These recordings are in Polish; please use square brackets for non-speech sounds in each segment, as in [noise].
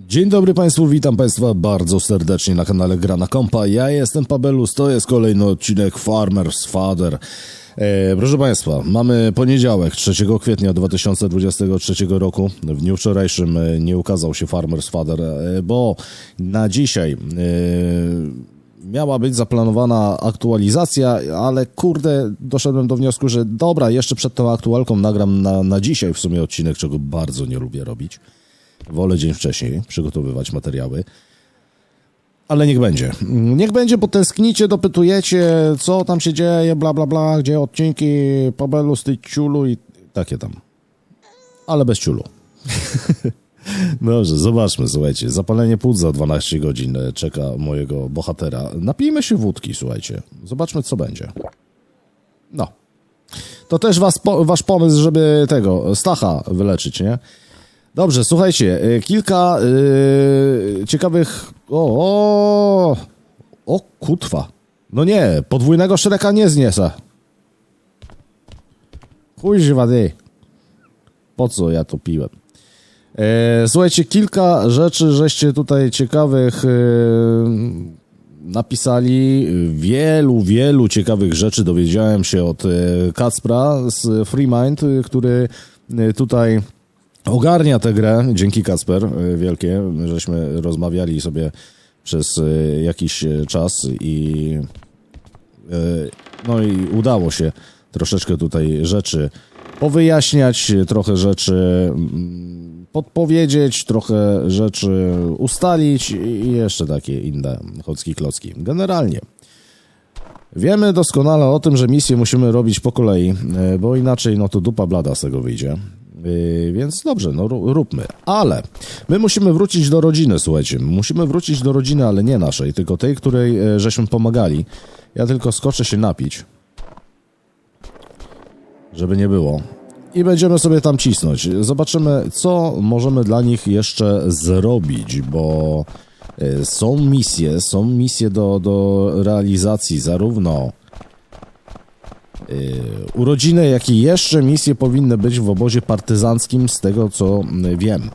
Dzień dobry Państwu, witam Państwa bardzo serdecznie na kanale Grana Kompa. Ja jestem Pabelus, to jest kolejny odcinek Farmer's Father. E, proszę Państwa, mamy poniedziałek, 3 kwietnia 2023 roku. W dniu wczorajszym e, nie ukazał się Farmer's Father, e, bo na dzisiaj e, miała być zaplanowana aktualizacja, ale kurde, doszedłem do wniosku, że dobra, jeszcze przed tą aktualką nagram na, na dzisiaj w sumie odcinek, czego bardzo nie lubię robić. Wolę dzień wcześniej przygotowywać materiały. Ale niech będzie. Niech będzie, bo tęsknicie, dopytujecie, co tam się dzieje, bla, bla, bla, gdzie odcinki, Pabelu, z ciulu i takie tam. Ale bez ciulu. [laughs] Dobrze, zobaczmy, słuchajcie. Zapalenie płuc za 12 godzin e, czeka mojego bohatera. Napijmy się wódki, słuchajcie. Zobaczmy, co będzie. No. To też was, wasz pomysł, żeby tego, Stacha wyleczyć, nie? Dobrze, słuchajcie, y, kilka y, ciekawych... O, o, o, kutwa. No nie, podwójnego Shreka nie zniesę. Kuźwa ty. Po co ja to piłem? E, słuchajcie, kilka rzeczy, żeście tutaj ciekawych e, napisali. Wielu, wielu ciekawych rzeczy dowiedziałem się od e, Kacpra z FreeMind, e, który tutaj ogarnia tę grę. Dzięki Kacper, e, wielkie. Żeśmy rozmawiali sobie przez e, jakiś e, czas i no i udało się troszeczkę tutaj rzeczy powyjaśniać, trochę rzeczy mm, podpowiedzieć, trochę rzeczy ustalić i jeszcze takie inne chocki klocki. Generalnie wiemy doskonale o tym, że misje musimy robić po kolei, bo inaczej no to dupa blada z tego wyjdzie. Yy, Więc dobrze, no ró- róbmy. Ale my musimy wrócić do rodziny, słuchajcie. Musimy wrócić do rodziny, ale nie naszej, tylko tej, której e, żeśmy pomagali. Ja tylko skoczę się napić, żeby nie było. I będziemy sobie tam cisnąć. Zobaczymy, co możemy dla nich jeszcze zrobić, bo e, są misje, są misje do, do realizacji, zarówno urodziny, jak i jeszcze misje powinny być w obozie partyzanckim, z tego co wiem.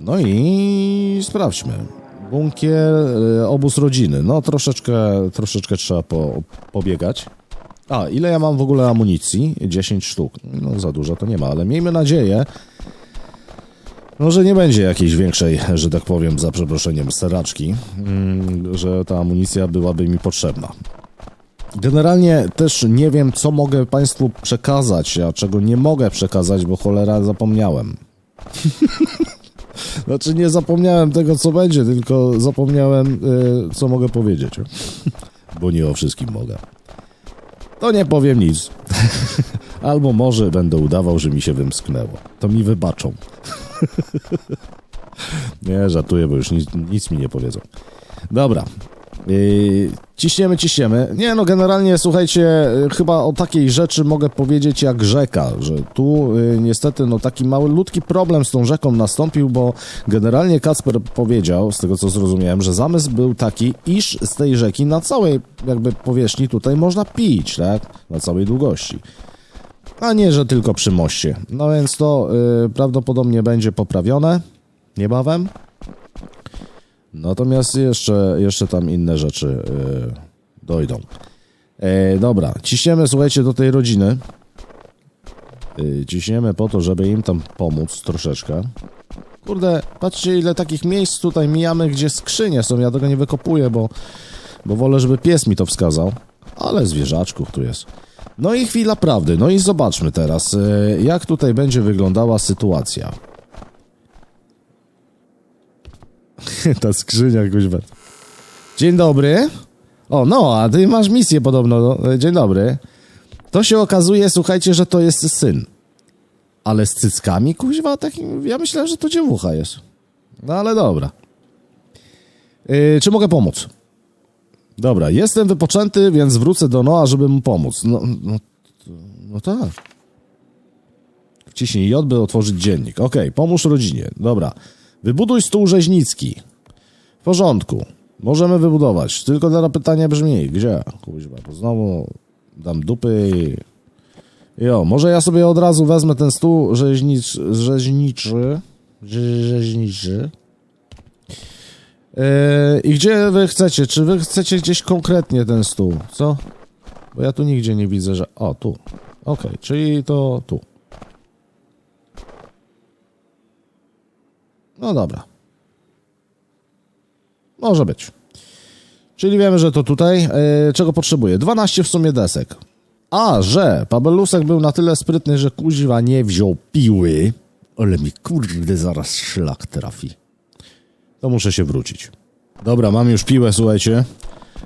No i sprawdźmy. Bunkier, y, obóz rodziny. No troszeczkę, troszeczkę trzeba po, pobiegać. A, ile ja mam w ogóle amunicji? 10 sztuk. No za dużo to nie ma, ale miejmy nadzieję, no, że nie będzie jakiejś większej, że tak powiem, za przeproszeniem, seraczki, mm, że ta amunicja byłaby mi potrzebna. Generalnie też nie wiem, co mogę Państwu przekazać, a czego nie mogę przekazać, bo cholera zapomniałem. [laughs] znaczy nie zapomniałem tego, co będzie, tylko zapomniałem, y, co mogę powiedzieć. bo nie o wszystkim mogę. To nie powiem nic. [laughs] Albo może będę udawał, że mi się wymsknęło. To mi wybaczą. [laughs] nie, żartuję, bo już nic, nic mi nie powiedzą. Dobra. Ciśniemy, ciśniemy. Nie no, generalnie słuchajcie, chyba o takiej rzeczy mogę powiedzieć jak rzeka, że tu yy, niestety no taki malutki problem z tą rzeką nastąpił, bo generalnie Kacper powiedział, z tego co zrozumiałem, że zamysł był taki, iż z tej rzeki na całej jakby powierzchni tutaj można pić, tak? Na całej długości. A nie, że tylko przy moście. No więc to yy, prawdopodobnie będzie poprawione niebawem. Natomiast jeszcze, jeszcze tam inne rzeczy yy, dojdą. E, dobra, ciśniemy, słuchajcie, do tej rodziny. Yy, ciśniemy po to, żeby im tam pomóc troszeczkę. Kurde, patrzcie ile takich miejsc tutaj mijamy, gdzie skrzynie są. Ja tego nie wykopuję, bo, bo wolę, żeby pies mi to wskazał. Ale zwierzaczków tu jest. No i chwila prawdy. No i zobaczmy teraz, yy, jak tutaj będzie wyglądała sytuacja. [laughs] Ta skrzynia kuźwa. Dzień dobry. O, no, a ty masz misję podobno. no. Dzień dobry. To się okazuje, słuchajcie, że to jest syn. Ale z cyckami, kuźwa, takim, ja myślałem, że to dziewucha jest. No ale dobra. Yy, czy mogę pomóc? Dobra, jestem wypoczęty, więc wrócę do Noa, żeby mu pomóc. No, no, no tak. Wciśnij J, by otworzyć dziennik. Okej, pomóż rodzinie. Dobra. Wybuduj stół rzeźnicki. W porządku. Możemy wybudować. Tylko teraz pytanie brzmi, gdzie? Kuźwa, bo znowu dam dupy i... Jo, może ja sobie od razu wezmę ten stół rzeźnicz, rzeźniczy rzeźniczy. Yy, I gdzie wy chcecie? Czy wy chcecie gdzieś konkretnie ten stół? Co? Bo ja tu nigdzie nie widzę, że... O, tu. Okej, czyli to tu. No dobra. Może być. Czyli wiemy, że to tutaj. Yy, czego potrzebuję? 12 w sumie desek. A, że Pabelusek był na tyle sprytny, że kuźwa nie wziął piły. Ale mi kurde zaraz szlak trafi. To muszę się wrócić. Dobra, mam już piłę, słuchajcie.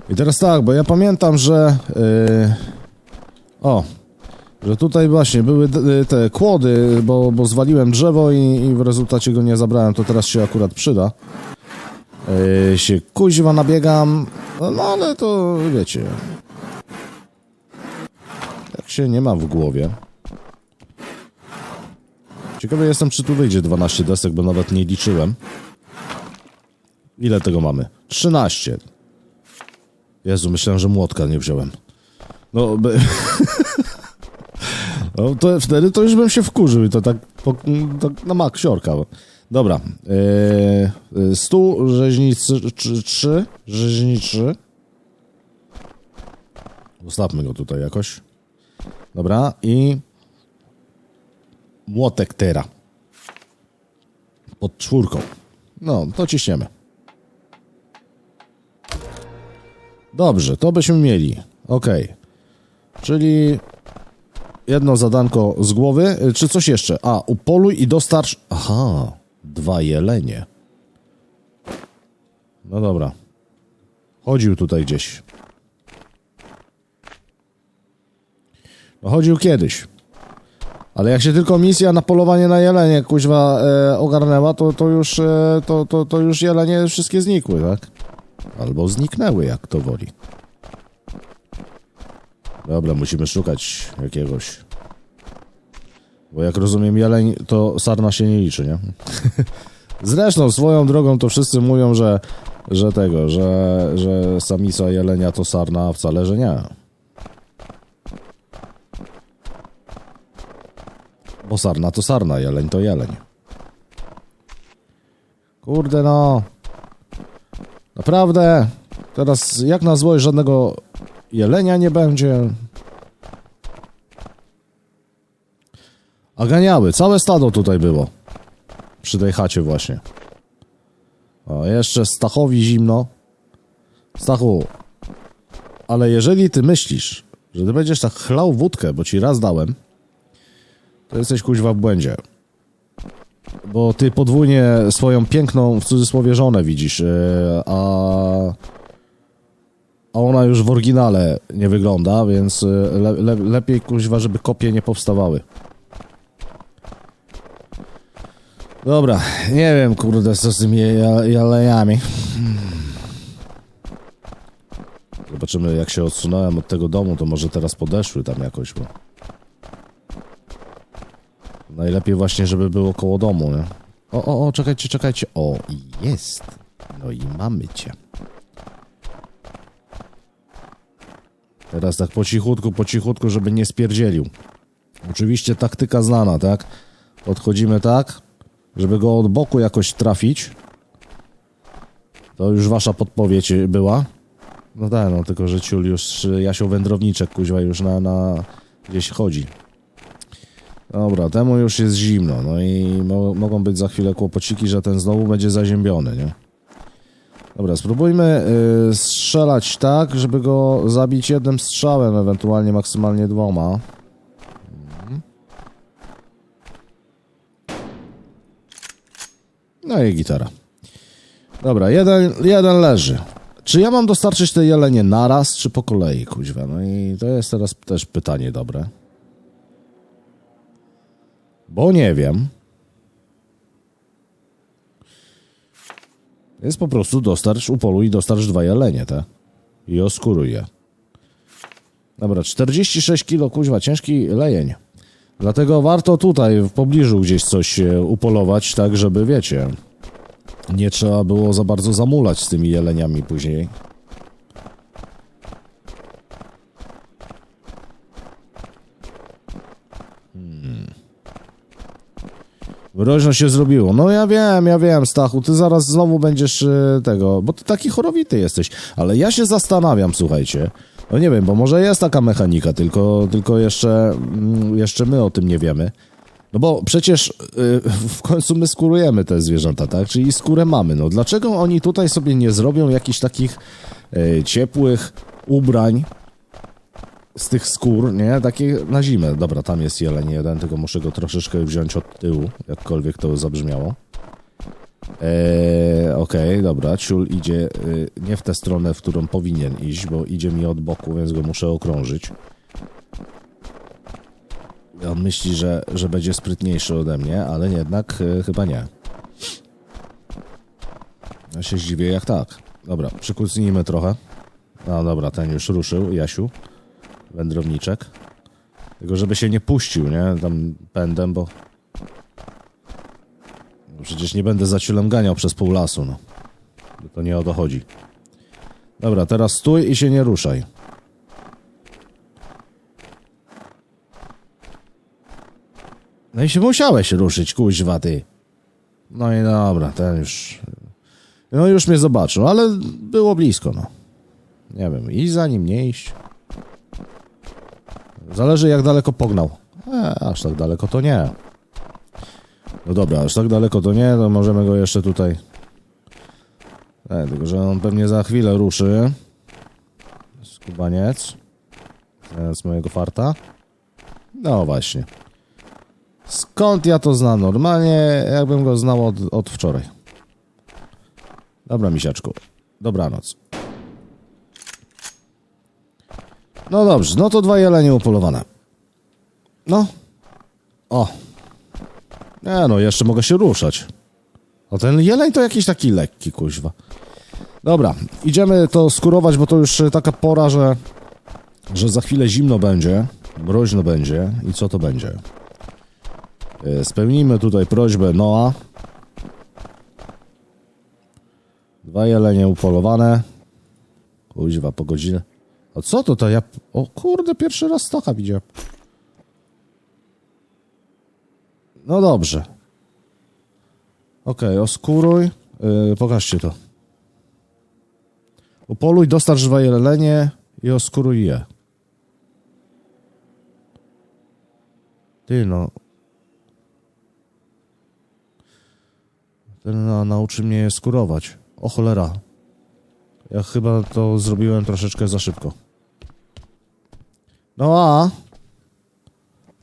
I teraz tak, bo ja pamiętam, że... Yy... O, że tutaj właśnie były d- te kłody, bo, bo zwaliłem drzewo i, i w rezultacie go nie zabrałem, to teraz się akurat przyda. Yy, się kuźwa nabiegam, no, ale to wiecie. Jak się nie ma w głowie. Ciekawy jestem, czy tu wyjdzie 12 desek, bo nawet nie liczyłem. Ile tego mamy? 13. Jezu, myślałem, że młotka nie wziąłem. No, by... [laughs] no to wtedy to już bym się wkurzył i to tak, po, tak na maksiorka. Dobra. Yy, stół rzeźnicy 3, rzeźniczy. Ustawmy go tutaj jakoś. Dobra, i młotek tera. Pod czwórką. No, to ciśniemy. Dobrze, to byśmy mieli. Ok. Czyli jedno zadanko z głowy. Y, Czy coś jeszcze? A, upoluj i dostarcz... Aha, dwa jelenie. No dobra. Chodził tutaj gdzieś. No chodził kiedyś. Ale jak się tylko misja na polowanie na jelenie kuźwa e, ogarnęła, to, to już e, to, to, to już jelenie wszystkie znikły, tak? Albo zniknęły, jak to woli. Dobra, musimy szukać jakiegoś. Bo jak rozumiem, jeleń to sarna się nie liczy, nie? [laughs] Zresztą swoją drogą to wszyscy mówią, że, że tego, że, że samica jelenia to sarna, a wcale, że nie. Bo sarna to sarna, jeleń to jeleń. Kurde no. Naprawdę. Teraz jak na złość żadnego jelenia nie będzie. A ganiały, całe stado tutaj było. Przy tej chacie właśnie. O, jeszcze Stachowi zimno. Stachu, ale jeżeli ty myślisz, że ty będziesz tak chlał wódkę, bo ci raz dałem, to jesteś kuźwa w błędzie. Bo ty podwójnie swoją piękną, w cudzysłowie, żonę widzisz, yy, a... A ona już w oryginale nie wygląda, więc yy, le, le, lepiej kuźwa, żeby kopie nie powstawały. Dobra, nie wiem, kurde, co z tymi ja- jalejami. Zobaczymy, jak się odsunąłem od tego domu, to może teraz podeszły tam jakoś, bo... Najlepiej właśnie, żeby było koło domu, nie? O, o, o, czekajcie, czekajcie. O, jest. No i mamy cię. Teraz tak po cichutku, po cichutku, żeby nie spierdzielił. Oczywiście taktyka znana, tak? Podchodzimy tak, żeby go od boku jakoś trafić. To już wasza podpowiedź była. No tak, no tylko, że ciul już Jasio Wędrowniczek kuźwa już na, na gdzieś chodzi. Dobra, temu już jest zimno, no i mo mogą być za chwilę kłopociki, że ten znowu będzie zaziębiony, nie? Dobra, spróbujmy y, strzelać tak, żeby go zabić jednym strzałem, ewentualnie maksymalnie dwoma. Mhm. No i gitara. Dobra, jeden, jeden leży. Czy ja mam dostarczyć te jelenie naraz, czy po kolei, kuźwa? No i to jest teraz też pytanie dobre. Bo nie wiem. Jest po prostu dostarcz, upoluj i dostarcz dwa jelenie, te. I oskuruj je. Dobra, 46 kilo, kuźwa, ciężki lejeń. Dlatego warto tutaj w pobliżu gdzieś coś e, upolować, tak żeby, wiecie, nie trzeba było za bardzo zamulać z tymi jeleniami później. Mroźno się zrobiło. No ja wiem, ja wiem, Stachu, ty zaraz znowu będziesz y, tego, bo ty taki chorowity jesteś. Ale ja się zastanawiam, słuchajcie. No nie wiem, bo może jest taka mechanika, tylko, tylko jeszcze, mm, jeszcze my o tym nie wiemy. No bo przecież y, w końcu my skórujemy te zwierzęta, tak? Czyli skórę mamy. No dlaczego oni tutaj sobie nie zrobią jakichś takich y, ciepłych ubrań z tych skór, nie? Takie na zimę. Dobra, tam jest jeleń jeden, tylko muszę go troszeczkę wziąć od tyłu, jakkolwiek to zabrzmiało. Eee, Okej, dobra, ciul idzie y, nie w tę stronę, w którą powinien iść, bo idzie mi od boku, więc go muszę okrążyć. On myśli, że, że będzie sprytniejszy ode mnie, ale jednak y, chyba nie. Ja się zdziwię jak tak. Dobra, przykucnijmy trochę. No dobra, ten już ruszył, Jasiu. Wędrowniczek. Tylko żeby się nie puścił, nie? Tam pędem, bo... Przecież nie będę za ciulem ganiał przez pół lasu, no. To nie o to chodzi. Dobra, teraz stój i się nie ruszaj. No i się musiałeś ruszyć, kuźwa ty. No i dobra, ten już... No już mnie zobaczył, ale było blisko, no. Nie wiem, iść za nim, nie iść. Zależy jak daleko pognał. E, aż tak daleko to nie. No dobra, aż tak daleko to nie, to możemy go jeszcze tutaj... E, tylko, że on pewnie za chwilę ruszy. Skubaniec. Z mojego farta. No właśnie. Skąd ja to znam? Normalnie jakbym go znał od, od wczoraj. Dobra, misiaczku. Dobranoc. No dobrze, no to dwa jelenie upolowane. No. O. Nie no, jeszcze mogę się ruszać. A ten jeleń to jakiś taki lekki, kuźwa. Dobra, idziemy to skurować, bo to już e, taka pora, że, że za chwilę zimno będzie, mroźno będzie i co to będzie? E, Spełnijmy tutaj prośbę Noa. Dwa jelenie upolowane. Kuźwa, po godzinę. A co to to ja... O kurde, pierwszy raz stocha widziałem. No dobrze. Okej, oskuruj. Yy, pokażcie to. Upoluj, dostarcz dwa jelenie i oskuruj je. Ty no. Ten na, nauczy mnie je skurować. O cholera. Ja chyba to zrobiłem troszeczkę za szybko. No a...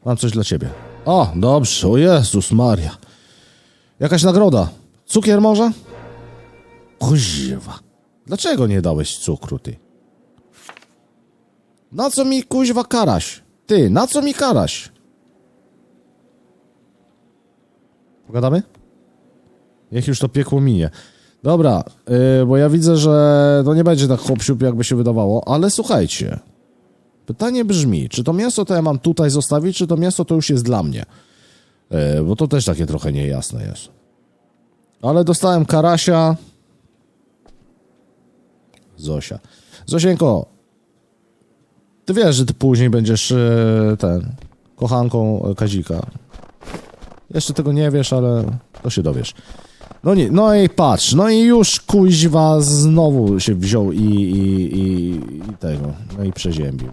Mam coś dla ciebie. O, dobrze, o Jezus Maria. Jakaś nagroda. Cukier może? Kuźwa. Dlaczego nie dałeś cukru, ty? Na co mi kuźwa karaś? Ty, na co mi karaś? Pogadamy? Niech już to piekło minie. Dobra, yy, bo ja widzę, że to nie będzie tak hop jakby się wydawało, ale słuchajcie. Pytanie brzmi, czy to mięso to ja mam tutaj zostawić, czy to mięso to już jest dla mnie? Yy, bo to też takie trochę niejasne jest. Ale dostałem karasia. Zosia. Zosieńko, ty wiesz, że ty później będziesz yy, ten, kochanką e, Kazika. Jeszcze tego nie wiesz, ale to się dowiesz. No nie, no i patrz, no i już kuźwa znowu się wziął i, i, i, i tego, no i przeziębił.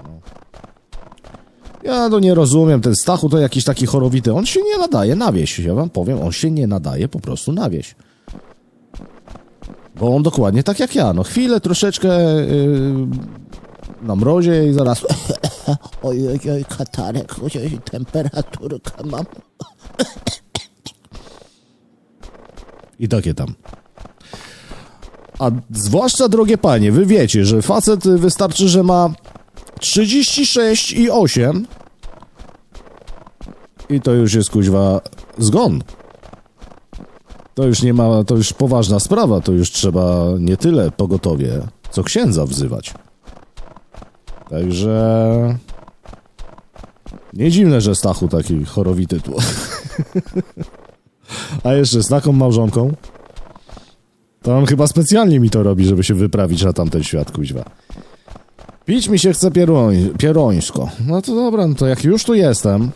Ja to nie rozumiem, ten Stachu to jakiś taki chorowity, on się nie nadaje na wieś, ja wam powiem, on się nie nadaje po prostu na wieś. Bo on dokładnie tak jak ja, no chwilę troszeczkę yy, na mrozie i zaraz [coughs] Oj, oj, oj, katarek, oj, temperaturkę mam. I takie tam. A zwłaszcza, drogie panie, wy wiecie, że facet wystarczy, że ma 36 i 8 i to już jest kuźwa zgon. To już nie ma, to już poważna sprawa, to już trzeba nie tyle pogotowie, co księdza wzywać. Także... Nie dziwne, że Stachu taki chorowity tu. [laughs] A jeszcze z taką małżonką, to on chyba specjalnie mi to robi, żeby się wyprawić na tamten świat, kuźwa. Pić mi się chce pieroń, pierońsko. No to dobra, no to jak już tu jestem,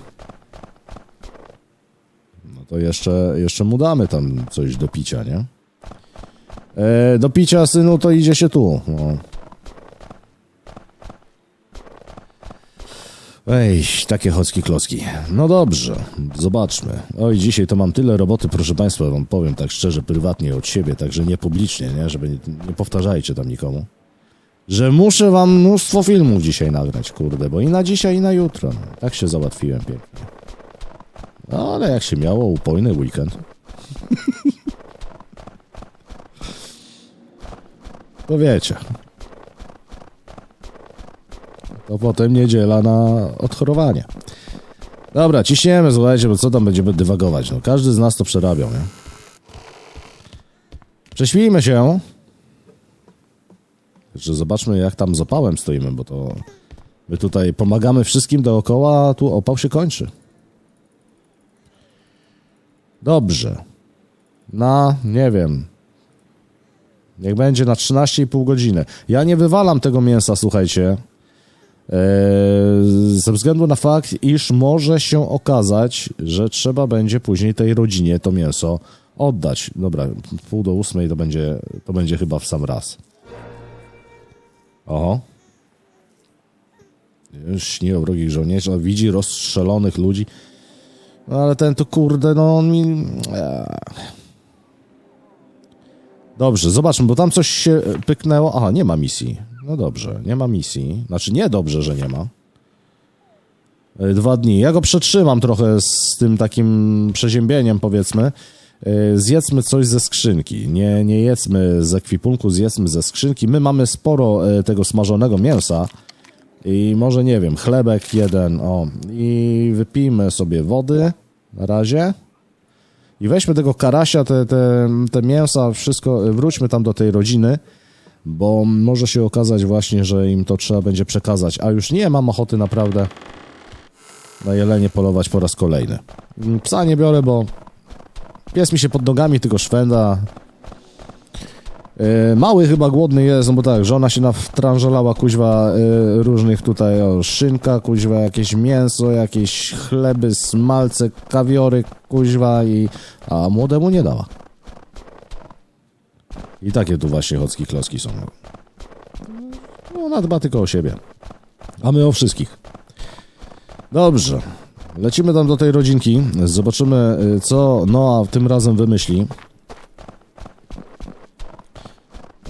to jeszcze, jeszcze mu damy tam coś do picia, nie? E, do picia, synu, to idzie się tu. No. Ej, takie chocki klocki. No dobrze, zobaczmy. Oj, dzisiaj to mam tyle roboty, proszę Państwa, wam powiem tak szczerze, prywatnie od siebie, także nie publicznie, nie? Żeby nie, nie powtarzajcie tam nikomu. Że muszę wam mnóstwo filmów dzisiaj nagrać, kurde, bo i na dzisiaj, i na jutro. Tak się załatwiłem pięknie. No, ale jak się miało, upojny weekend. to wiecie. To potem niedziela na odchorowanie. Dobra, ciśniemy, słuchajcie, bo co tam będziemy dywagować? No, każdy z nas to przerabiał, nie? Prześpijmy się. Że zobaczmy, jak tam z opałem stoimy, bo to my tutaj pomagamy wszystkim dookoła, a tu opał się kończy. Dobrze. Na, nie wiem. Niech będzie na 13,5 godziny. Ja nie wywalam tego mięsa, słuchajcie. Eee, ze względu na fakt, iż może się okazać, że trzeba będzie później tej rodzinie to mięso oddać. Dobra, pół do ósmej to będzie, to będzie chyba w sam raz. Oho. Już śni o wrogich żołnierzy, on widzi rozstrzelonych ludzi. No ale ten to kurde, no on mi... Dobrze, zobaczmy, bo tam coś się pyknęło. Aha, nie ma misji. No dobrze, nie ma misji. Znaczy nie dobrze, że nie ma. E, Dwa dni. Ja go przetrzymam trochę z tym takim przeziębieniem, powiedzmy. E, Zjedzmy coś ze skrzynki. Nie, nie jedzmy z ekwipunku, zjedzmy ze skrzynki. My mamy sporo e, tego smażonego mięsa. I może, nie wiem, chlebek jeden, o. I wypijmy sobie wody na razie. I weźmy tego karasia, te, te, te mięsa, wszystko, wróćmy tam do tej rodziny, bo może się okazać właśnie, że im to trzeba będzie przekazać. A już nie mam ochoty naprawdę na jelenie polować po raz kolejny. Psa nie biorę, bo pies mi się pod nogami tylko szwenda. Yy, Mały chyba głodny jest, no bo tak, żona się nawtranżelała kuźwa yy, różnych tutaj, o, szynka, kuźwa, jakieś mięso, jakieś chleby, smalce, kawiory, kuźwa i... a młodemu nie dała. I takie tu właśnie chocki klocki są. No, ona dba tylko o siebie. A my o wszystkich. Dobrze. Lecimy tam do tej rodzinki. Zobaczymy, y, co Noa tym razem wymyśli.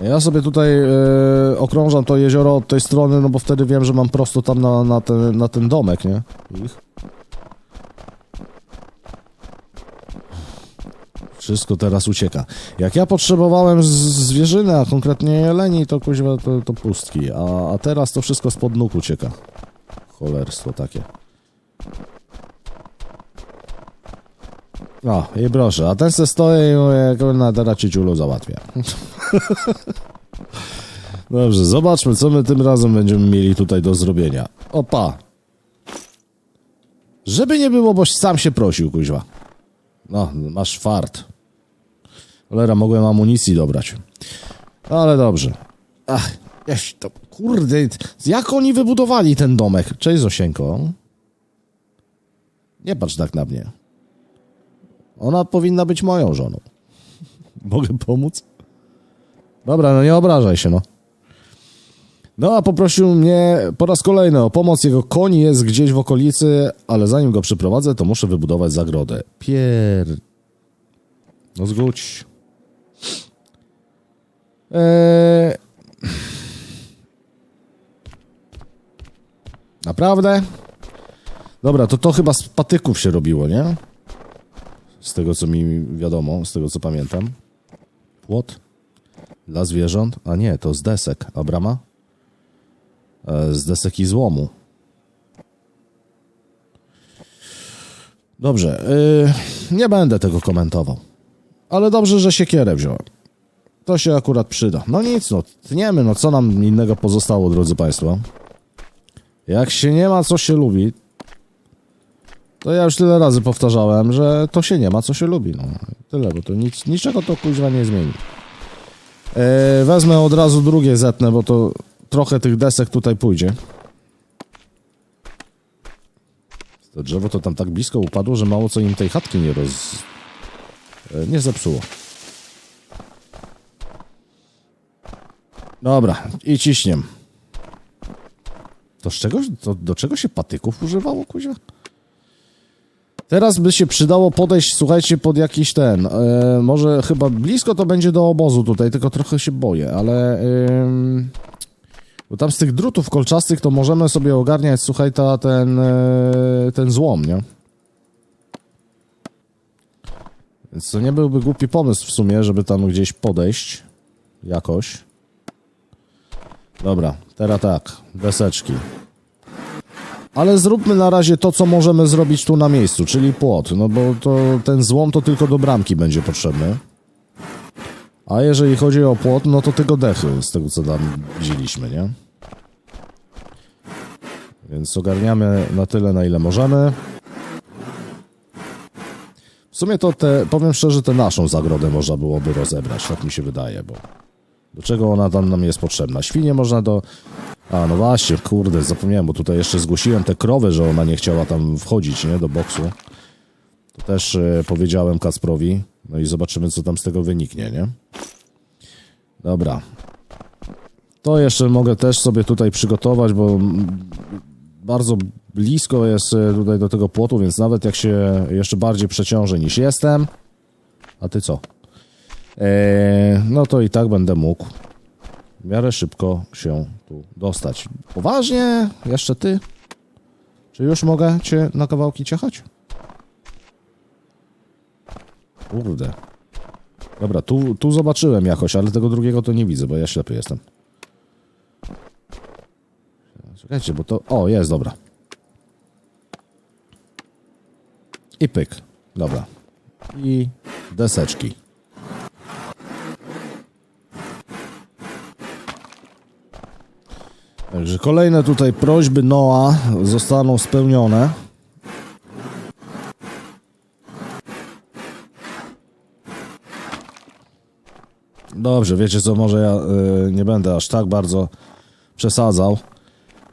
Ja sobie tutaj e, okrążam to jezioro od tej strony, no bo wtedy wiem, że mam prosto tam na, na, ten, na ten domek, nie? Ich. Wszystko teraz ucieka. Jak ja potrzebowałem zwierzyny, a konkretnie jeleni, to kuźwa to, to pustki. A, a teraz to wszystko spod nóg ucieka. Cholerstwo takie. No i proszę, a ten se stoi i mówię, kurna, teraz ci ciulu załatwia. [laughs] Dobrze, zobaczmy, co my tym razem będziemy mieli tutaj do zrobienia. Opa! Żeby nie było, boś sam się prosił, kuźwa. No, masz fart. Cholera, mogłem amunicji dobrać. Ale dobrze. Ach, jaś to, kurde, jak oni wybudowali ten domek? Cześć, Zosieńko. Nie patrz tak na mnie. Ona powinna być moją żoną. Mogę pomóc? Dobra, no nie obrażaj się, no. No, a poprosił mnie po raz kolejny o pomoc. Jego koń jest gdzieś w okolicy, ale zanim go przyprowadzę, to muszę wybudować zagrodę. Pier... No zgódź. Eee... Naprawdę? Dobra, to to chyba z patyków się robiło, nie? Z tego, co mi wiadomo, z tego, co pamiętam. Płot dla zwierząt? A nie, to z desek. Abrama? E, z desek i złomu. Dobrze, yy, nie będę tego komentował. Ale dobrze, że siekierę wziąłem. To się akurat przyda. No nic, no, tniemy, no co nam innego pozostało, drodzy Państwo? Jak się nie ma, co się lubi, to ja już tyle razy powtarzałem, że to się nie ma, co się lubi. No, tyle, bo to nic, niczego to kuźwa nie zmieni. E, wezmę od razu drugie zetnę, bo to trochę tych desek tutaj pójdzie. To drzewo to tam tak blisko upadło, że mało co im tej chatki nie roz... e, nie zepsuło. Dobra, i ciśniem. To z czego, to do czego się patyków używało, kuzia? Teraz by się przydało podejść, słuchajcie, pod jakiś ten. E, może chyba blisko to będzie do obozu tutaj, tylko trochę się boję, ale. ym, bo tam z tych drutów kolczastych to możemy sobie ogarniać, słuchaj, ta, ten, e, ten złom, nie? Więc to nie byłby głupi pomysł w sumie, żeby tam gdzieś podejść. Jakoś. Dobra, teraz tak, deseczki. Ale zróbmy na razie to, co możemy zrobić tu na miejscu, czyli płot, no bo to ten złom to tylko do bramki będzie potrzebny. A jeżeli chodzi o płot, no to tylko dechy z tego, co tam widzieliśmy, nie? Więc ogarniamy na tyle, na ile możemy. W sumie to te, powiem szczerze, tę naszą zagrodę można byłoby rozebrać, tak mi się wydaje, bo do czego ona tam nam jest potrzebna? Świnie można do... A, no właśnie, kurde, zapomniałem, bo tutaj jeszcze zgłosiłem tę krowę, że ona nie chciała tam wchodzić, nie, do boksu. To też e, powiedziałem Kasprowi, no i zobaczymy, co tam z tego wyniknie, nie? Dobra. To jeszcze mogę też sobie tutaj przygotować, bo bardzo blisko jest e, tutaj do tego płotu, więc nawet jak się jeszcze bardziej przeciążę niż jestem... A ty co? Eee, no to i tak będę mógł w miarę szybko się tu dostać. Poważnie? Jeszcze ty? Czy już mogę cię na kawałki ciechać? Kurde. Dobra, tu, tu zobaczyłem jakoś, ale tego drugiego to nie widzę, bo ja ślepy jestem. Czekajcie, bo to... O, jest, dobra. I pyk. Dobra. I deseczki. Także kolejne tutaj prośby Noa zostaną spełnione. Dobrze, wiecie co, może ja y, nie będę aż tak bardzo przesadzał,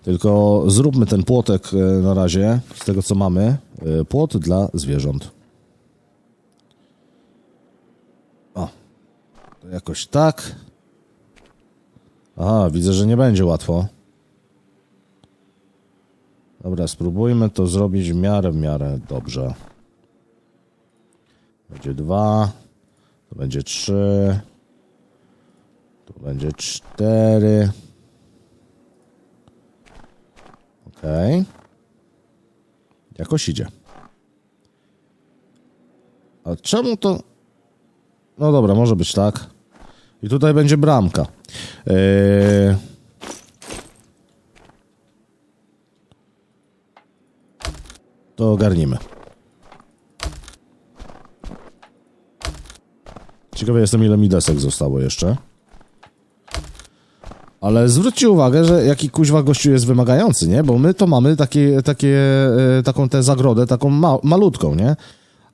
tylko zróbmy ten płotek y, na razie z tego co mamy. Y, płot dla zwierząt. O, to jakoś tak. Aha, widzę, że nie będzie łatwo. Dobra, spróbujmy to zrobić w miarę, w miarę dobrze. Będzie dwa, to będzie trzy, tu będzie cztery. Okej. Jakoś idzie. A czemu to... No dobra, może być tak. I tutaj będzie bramka. Eee... To ogarnimy. Ciekawy jestem, ile mi desek zostało jeszcze. Ale zwróćcie uwagę, że jaki kuźwa gościu jest wymagający, nie? Bo my to mamy takie, takie, e, taką tę zagrodę, taką ma malutką, nie?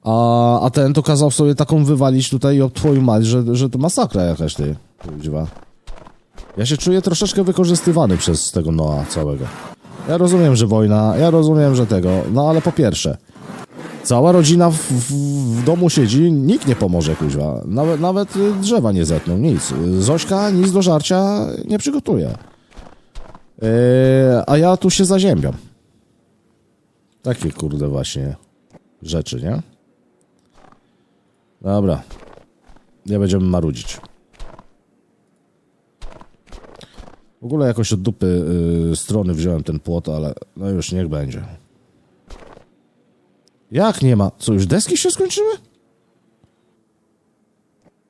A, a ten to kazał sobie taką wywalić tutaj o twoją mać, że, że to masakra jakaś, ty. Kuźwa. Ja się czuję troszeczkę wykorzystywany przez tego Noa całego. Ja rozumiem, że wojna, ja rozumiem, że tego, no ale po pierwsze, cała rodzina w, w, w domu siedzi, nikt nie pomoże, kuźwa. Nawet, nawet drzewa nie zetną, nic. Zośka nic do żarcia nie przygotuje. Yy, a ja tu się zaziębiam. Takie kurde właśnie rzeczy, nie? Dobra. Nie będziemy marudzić. W ogóle jakoś od dupy y, strony wziąłem ten płot, ale no już niech będzie. Jak nie ma? Co, już deski się skończyły?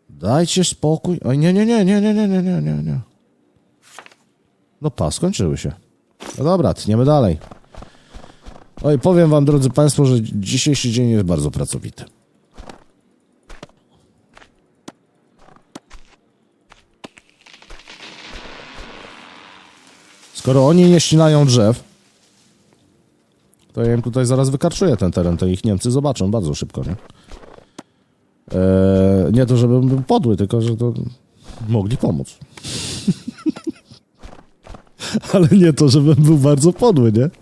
Dajcie spokój. Oj, nie, nie, nie, nie, nie, nie, nie, nie, nie, nie. No pa, skończyły się. No dobra, tniemy dalej. Oj, powiem wam, drodzy państwo, że dzisiejszy dzień jest bardzo pracowity. Skoro oni nie ścinają drzew, to ja im tutaj zaraz wykarczuję ten teren, to ich Niemcy zobaczą bardzo szybko, nie? Eee, nie to, żebym był podły, tylko że to mogli pomóc. [laughs] Ale nie to, żebym był bardzo podły, nie? [laughs]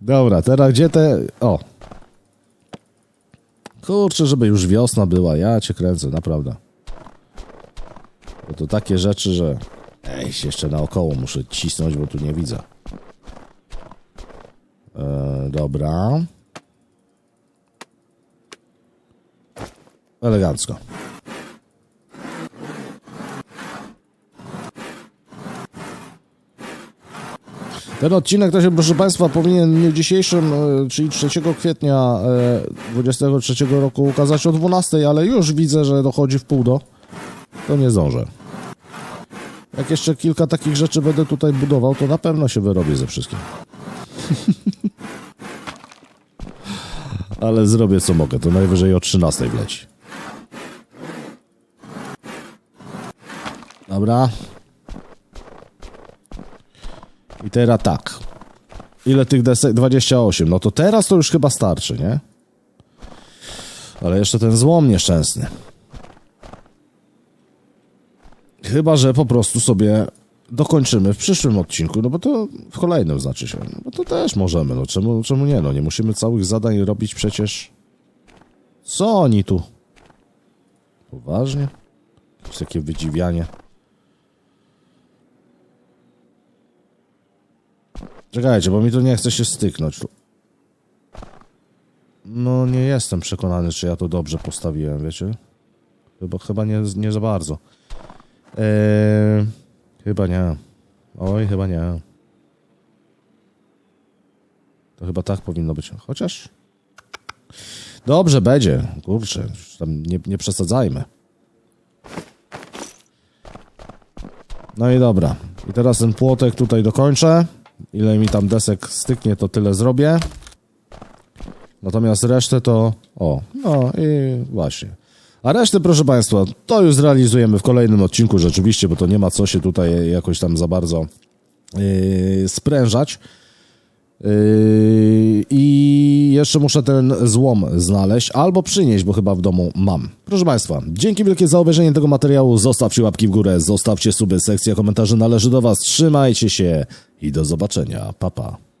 Dobra, teraz gdzie te... O. Kurczę, żeby już wiosna była. Ja cię kręcę, naprawdę. Bo to takie rzeczy, że... Ej, jeszcze naokoło muszę cisnąć, bo tu nie widzę. E, dobra. Elegancko. Ten odcinek to się, proszę Państwa, powinien w dniu dzisiejszym, e, czyli 3 kwietnia e, 23 roku ukazać o 12, ale już widzę, że dochodzi w pół do. To nie zdążę. Jak jeszcze kilka takich rzeczy będę tutaj budował, to na pewno się wyrobię ze wszystkim. ale zrobię co mogę, to najwyżej o 13 wleci. Dobra. I teraz tak. Ile tych desek? 28. No to teraz to już chyba starczy, nie? Ale jeszcze ten złom nieszczęsny. Chyba, że po prostu sobie dokończymy w przyszłym odcinku, no bo to w kolejnym znaczy się. No to też możemy, no czemu, czemu nie? No nie musimy całych zadań robić przecież. Co oni tu? Poważnie? Jakieś takie wydziwianie. Czekajcie, bo mi tu nie chce się styknąć. No nie jestem przekonany, czy ja to dobrze postawiłem, wiecie? Chyba, chyba nie, nie za bardzo. Eee, chyba nie. Oj, chyba nie. To chyba tak powinno być. Chociaż... Dobrze będzie. Kurczę, nie, nie przesadzajmy. No i dobra. I teraz ten płotek tutaj dokończę. Ile mi tam desek styknie, to tyle zrobię. Natomiast resztę to... O, no i właśnie. A resztę, proszę Państwa, to już zrealizujemy w kolejnym odcinku rzeczywiście, bo to nie ma co się tutaj jakoś tam za bardzo yy, sprężać. Yy, I jeszcze muszę ten złom znaleźć albo przynieść, bo chyba w domu mam. Proszę Państwa, dzięki wielkie za obejrzenie tego materiału. Zostawcie łapki w górę, zostawcie suby, sekcja komentarzy należy do Was. Trzymajcie się i do zobaczenia. Pa, pa.